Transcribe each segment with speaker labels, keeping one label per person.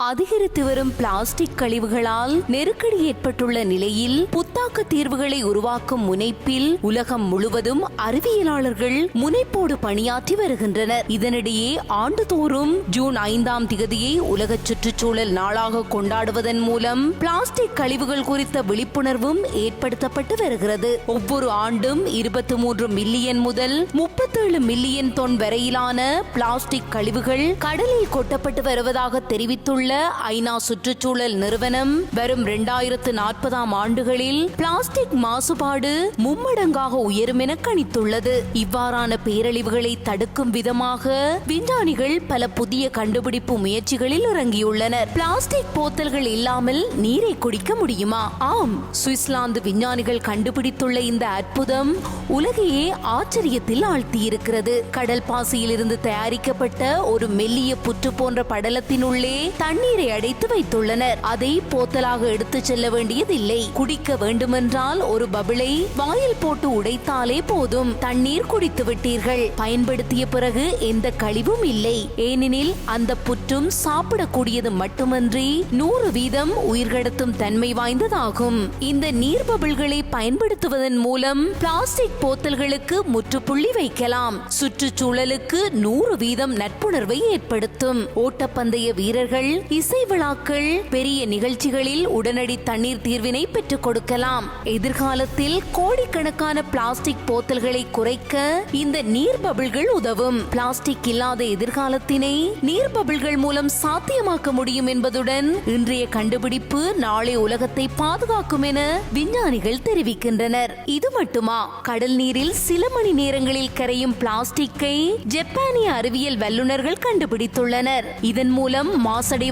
Speaker 1: அதிகரித்து வரும் பிளாஸ்டிக் கழிவுகளால் நெருக்கடி ஏற்பட்டுள்ள நிலையில் புத்தாக்க தீர்வுகளை உருவாக்கும் முனைப்பில் உலகம் முழுவதும் அறிவியலாளர்கள் முனைப்போடு பணியாற்றி வருகின்றனர். இதனிடையே ஆண்டுதோறும் ஜூன் ஐந்தாம் திகதியை உலக சுற்றுச்சூழல் நாளாக கொண்டாடுவதன் மூலம் பிளாஸ்டிக் கழிவுகள் குறித்த விழிப்புணர்வும் ஏற்படுத்தப்பட்டு வருகிறது. ஒவ்வொரு ஆண்டும் இருபத்தி மூன்று மில்லியன் முதல் முப்பத்தேழு மில்லியன் தொன் வரையிலான பிளாஸ்டிக் கழிவுகள் கடலில் கொட்டப்பட்டு வருவதாக தெரிவித்துள்ள உள்ள ஐநா சுற்றுச்சூழல் நிறுவனம் வரும் இரண்டாயிரத்து நாற்பதாம் ஆண்டுகளில் பிளாஸ்டிக் மாசுபாடு மும்மடங்காக உயரும் என கணித்துள்ளது. இவ்வாறான பேரழிவுகளை தடுக்கும் விதமாக விஞ்ஞானிகள் பல புதிய கண்டுபிடிப்பு முயற்சிகளில் இறங்கியுள்ளனர். பிளாஸ்டிக் போத்தல்கள் இல்லாமல் நீரை குடிக்க முடியுமா? ஆம் சுவிட்சர்லாந்து விஞ்ஞானிகள் கண்டுபிடித்துள்ள இந்த அற்புதம் உலகையே ஆச்சரியத்தில் ஆழ்த்தியிருக்கிறது. கடல் பாசியிலிருந்து தயாரிக்கப்பட்ட ஒரு மெல்லிய புற்று போன்ற படலத்தின் படலத்தினுள்ளே தண்ணீரை அடைத்து வைத்துள்ளனர். அதை போத்தலாக எடுத்து செல்ல வேண்டியதில்லை. குடிக்க வேண்டுமென்றால் ஒரு பபிளை வாயில் போட்டு உடைத்தாலே போதும். தண்ணீர் குடித்து விட்டீர்கள். பயன்படுத்திய பிறகு எந்த கழிவும் இல்லை. ஏனெனில் அந்த புற்றும் சாப்பிடக்கூடியது மட்டுமன்றி நூறு வீதம் உயிர்கடத்தும் தன்மை வாய்ந்ததாகும். இந்த நீர் பபிள்களை பயன்படுத்துவதன் மூலம் பிளாஸ்டிக் போத்தல்களுக்கு முற்றுப்புள்ளி வைக்கலாம். சுற்றுச்சூழலுக்கு நூறு வீதம் நட்புணர்வை ஏற்படுத்தும். ஓட்டப்பந்தய வீரர்கள் இசை விழாக்கள் பெரிய நிகழ்ச்சிகளில் உடனடி தண்ணீர் தீர்வினை பெற்றுக் கொடுக்கலாம். எதிர்காலத்தில் கோடிக்கணக்கான பிளாஸ்டிக் போத்தல்களை குறைக்க இந்த நீர் பபிள்கள் உதவும். பிளாஸ்டிக் இல்லாத எதிர்காலத்தினை நீர் பபிள்கள் மூலம் சாத்தியமாக்க முடியும் என்பதுடன் இன்றைய கண்டுபிடிப்பு நாளை உலகத்தை பாதுகாக்கும் என விஞ்ஞானிகள் தெரிவிக்கின்றனர். இது மட்டுமா? கடல் நீரில் சில மணி நேரங்களில் கரையும் பிளாஸ்டிக்கை ஜப்பானிய அறிவியல் வல்லுநர்கள் கண்டுபிடித்துள்ளனர். இதன் மூலம்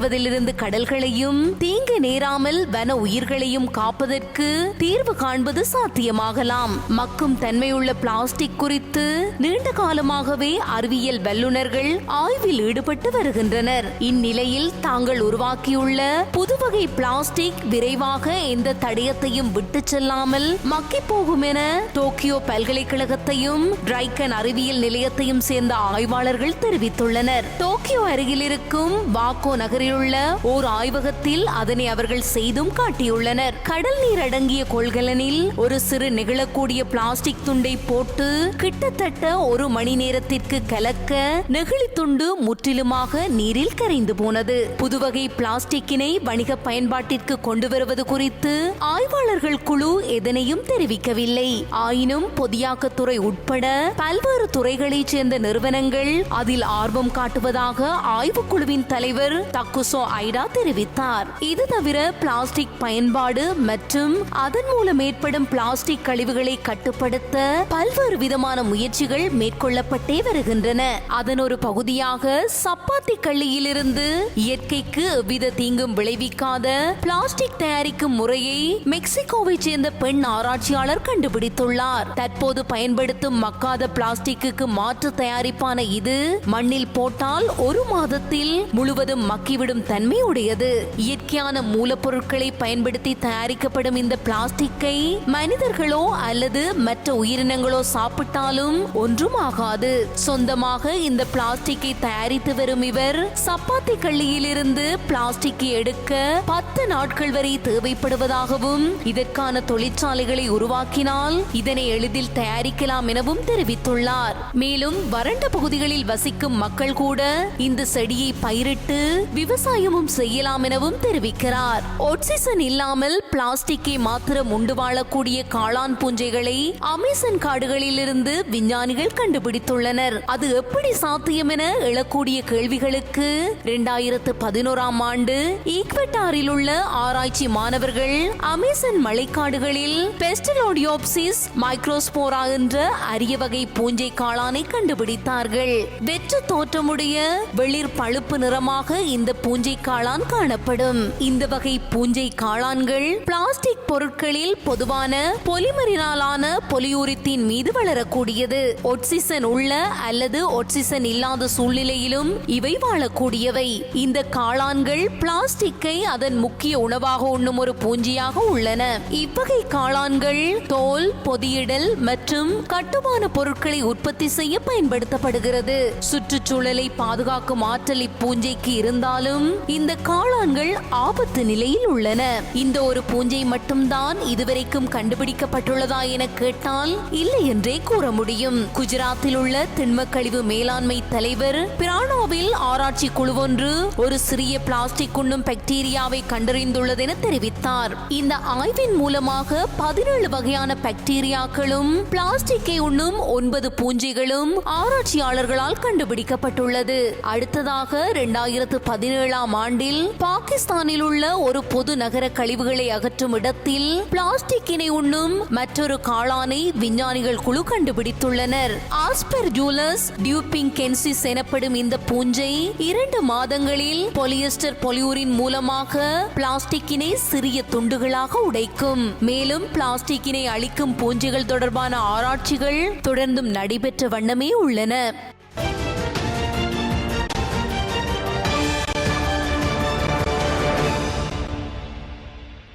Speaker 1: அழிவதிலிருந்து கடல்களையும் தீங்கு நேராமல் வன உயிர்களையும் காப்பதற்கு தீர்வு காண்பது சாத்தியமாகலாம். மக்கும் தன்மையுள்ள பிளாஸ்டிக் குறித்து நீண்ட காலமாகவே அறிவியல் வல்லுநர்கள் ஆய்வில் ஈடுபட்டு வருகின்றனர். இந்நிலையில் தாங்கள் உருவாக்கியுள்ள புதுவகை பிளாஸ்டிக் விரைவாக எந்த தடயத்தையும் விட்டு செல்லாமல் மக்கி போகும் என டோக்கியோ பல்கலைக்கழகத்தையும் டிரைக்கன் அறிவியல் நிலையத்தையும் சேர்ந்த ஆய்வாளர்கள் தெரிவித்துள்ளனர். டோக்கியோ அருகில் இருக்கும் வாக்கோ நகரில் உள்ள ஓர் ஆய்வகத்தில் அதனை அவர்கள் செய்தும் காட்டியுள்ளனர். கடல் நீர் அடங்கிய கொள்கலனில் ஒரு சிறு நெகிழக்கூடிய பிளாஸ்டிக் துண்டை போட்டு கிட்டத்தட்ட ஒரு மணி நேரத்திற்கு கலக்க நெகிழி துண்டு முற்றிலுமாக நீரில் கரைந்து போனது. புதுவகை பிளாஸ்டிக்கினை வணிக பயன்பாட்டிற்கு கொண்டு வருவது குறித்து ஆய்வாளர்கள் குழு எதனையும் தெரிவிக்கவில்லை. ஆயினும் பொதியாக்கத்துறை உட்பட பல்வேறு துறைகளைச் சேர்ந்த நிறுவனங்கள் அதில் ஆர்வம் காட்டுவதாக ஆய்வுக்குழுவின் தலைவர் தக்கு தக்குசோ ஐடா தெரிவித்தார். இது தவிர பிளாஸ்டிக் பயன்பாடு மற்றும் அதன் மூலம் ஏற்படும் பிளாஸ்டிக் கழிவுகளை கட்டுப்படுத்த பல்வேறு விதமான முயற்சிகள் மேற்கொள்ளப்பட்டே வருகின்றன. அதன் ஒரு பகுதியாக சப்பாத்தி கள்ளியிலிருந்து இயற்கைக்கு எவ்வித தீங்கும் விளைவிக்காத பிளாஸ்டிக் தயாரிக்கும் முறையை மெக்சிகோவை சேர்ந்த பெண் ஆராய்ச்சியாளர் கண்டுபிடித்துள்ளார். தற்போது பயன்படுத்தும் மக்காத பிளாஸ்டிக்கு மாற்று தயாரிப்பான இது மண்ணில் போட்டால் ஒரு மாதத்தில் முழுவதும் மக்கிவிடும் தன்மை உடையது இயற்கையான மூலப்பொருட்களை பயன்படுத்தி தயாரிக்கப்படும் இந்த பிளாஸ்டிக்கை மனிதர்களோ அல்லது மற்ற உயிரினங்களோ சாப்பிட்டாலும் ஒன்றும் ஆகாது சொந்தமாக இந்த பிளாஸ்டிக்கை தயாரித்து வரும் இவர் சப்பாத்தி கள்ளியிலிருந்து பிளாஸ்டிக்கை எடுக்க பத்து நாட்கள் வரை தேவைப்படுவதாகவும் இதற்கான தொழிற்சாலைகளை உருவாக்கினால் இதனை எளிதில் தயாரிக்கலாம் எனவும் தெரிவித்துள்ளார். மேலும் வறண்ட பகுதிகளில் வசிக்கும் மக்கள் கூட இந்த செடியை பயிரிட்டு விவசாயமும் செய்யலாம் எனவும் தெரிவிக்கிறார். ஆக்சிஜன் இல்லாமல் பிளாஸ்டிக்கை மாத்திரம் உண்டு வாழக்கூடிய காளான் பூஞ்சைகளை அமேசன் காடுகளிலிருந்து விஞ்ஞானிகள் கண்டுபிடித்துள்ளனர். அது எப்படி சாத்தியம் என எழக்கூடிய கேள்விகளுக்கு இரண்டாயிரத்து பதினோராம் ஆண்டு ஈக்வெட்டாரில் உள்ள ஆராய்ச்சி மாணவர்கள் அமேசன் மழைக்காடுகளில் பெஸ்டலோடியோப்சிஸ் மைக்ரோஸ்போரா என்ற அரிய வகை பூஞ்சை காளானை கண்டுபிடித்தார்கள். வெற்று தோற்றமுடைய வெளிர் பழுப்பு நிறமாக இந்த பூஞ்சை காளான் காணப்படும். இந்த வகை பூஞ்சை காளான்கள் பிளாஸ்டிக் பொருட்களில் பொதுவான பொலிமரினாலான பொலியூரித்தின் மீது வளரக்கூடியது. ஒட்சிசன் உள்ள அல்லது ஒட்சிசன் இல்லாத சூழ்நிலையிலும் இவை வாழக்கூடியவை. இந்த காளான்கள் பிளாஸ்டிக்கை அதன் முக்கிய உணவாக உண்ணும் ஒரு பூஞ்சியாக உள்ளன. இவ்வகை காளான்கள் தோல் பொதியிடல் மற்றும் கட்டுமான பொருட்களை உற்பத்தி செய்ய பயன்படுத்தப்படுகிறது. சுற்றுச்சூழலை பாதுகாக்கும் ஆற்றல் இப்பூஞ்சைக்கு இருந்தாலும் இருந்தாலும் இந்த காளான்கள் ஆபத்து நிலையில் உள்ளன. இந்த ஒரு பூஞ்சை மட்டும்தான் இதுவரைக்கும் கண்டுபிடிக்கப்பட்டுள்ளதா என கேட்டால் இல்லை என்றே கூற முடியும். குஜராத்தில் உள்ள திண்மக்கழிவு மேலாண்மை தலைவர் பிரானோவில் ஆராய்ச்சி குழு ஒன்று ஒரு சிறிய பிளாஸ்டிக் உண்ணும் பாக்டீரியாவை கண்டறிந்துள்ளது என தெரிவித்தார். இந்த ஆய்வின் மூலமாக பதினேழு வகையான பாக்டீரியாக்களும் பிளாஸ்டிக்கை உண்ணும் ஒன்பது பூஞ்சைகளும் ஆராய்ச்சியாளர்களால் கண்டுபிடிக்கப்பட்டுள்ளது. அடுத்ததாக இரண்டாயிரத்து பதினேழாம் ஆண்டில் பாகிஸ்தானில் உள்ள ஒரு பொது நகர கழிவுகளை அகற்றும் இடத்தில் பிளாஸ்டிக்கினை உண்ணும் மற்றொரு காளானை விஞ்ஞானிகள் குழு கண்டுபிடித்துள்ளனர். ஆஸ்பர் ஜூலஸ் டியூபிங் கென்சிஸ் எனப்படும் இந்த பூஞ்சை இரண்டு மாதங்களில் பொலியஸ்டர் பொலியூரின் மூலமாக பிளாஸ்டிக்கினை சிறிய துண்டுகளாக உடைக்கும். மேலும் பிளாஸ்டிக்கினை அழிக்கும் பூஞ்சைகள் தொடர்பான ஆராய்ச்சிகள் தொடர்ந்தும் நடைபெற்ற வண்ணமே உள்ளன.